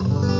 บ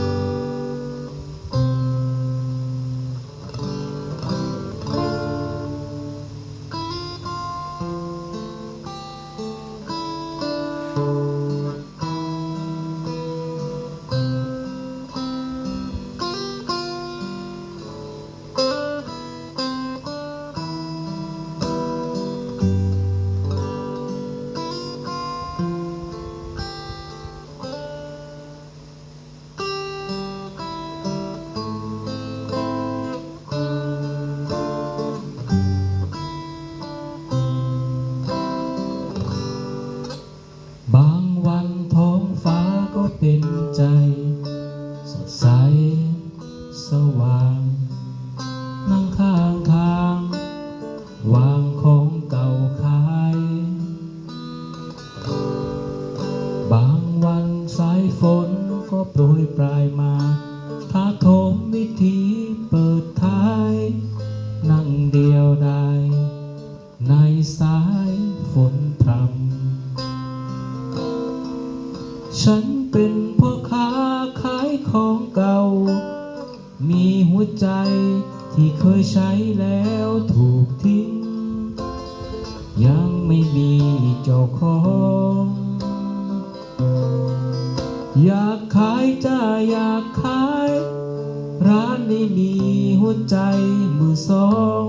นั่งข้างทาง วางของเก่าขาย บางวันสายฝนก็โปรยปลายมาท้าโถมวิธีเปิดท้าย นั่งเดียวดายในสายฝนพรำฉันเป็นพ่อค้าขายของเก่า มีหัวใจที่เคยใช้แล้วถูกทิ้ง ยังไม่มีเจ้าของ อยากขายจ้าอยากขาย ร้านนี้มีหัวใจมือสอง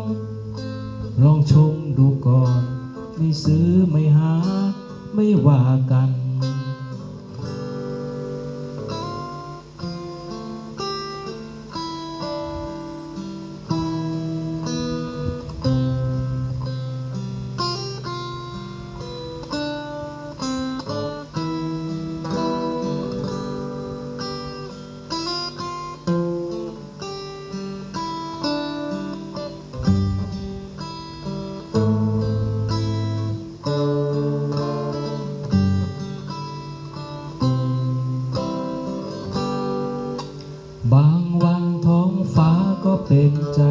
ลองชมดูก่อน ไม่ซื้อไม่หาไม่ว่ากัน บางวันท้องฟ้าก็เป็นใจ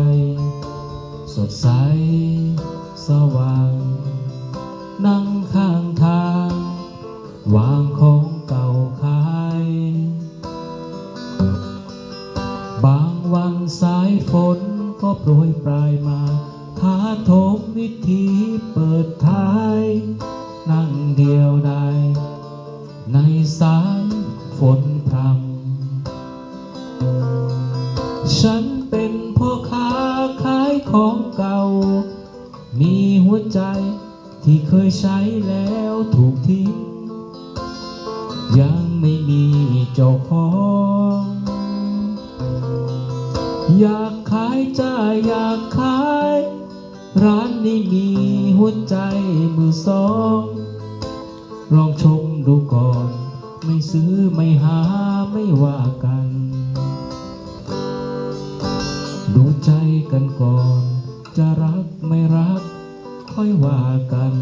สดใสสว่าง นั่งข้างทาง วางของเก่าขาย บางวันสายฝนก็โปรยปลายมาท้าโถมวิธีเปิดท้าย ฉันเป็นพ่อค้าขายของเก่า มีหัวใจที่เคยใช้แล้วถูกทิ้ง ยังไม่มีเจ้าของ อยากขายจ้าอยากขาย ร้านนี้มีหัวใจมือสอง ลองชมดูก่อน ไม่ซื้อไม่หาไม่ว่ากัน ใจกันก่อน จะรักไม่รัก ค่อยว่ากัน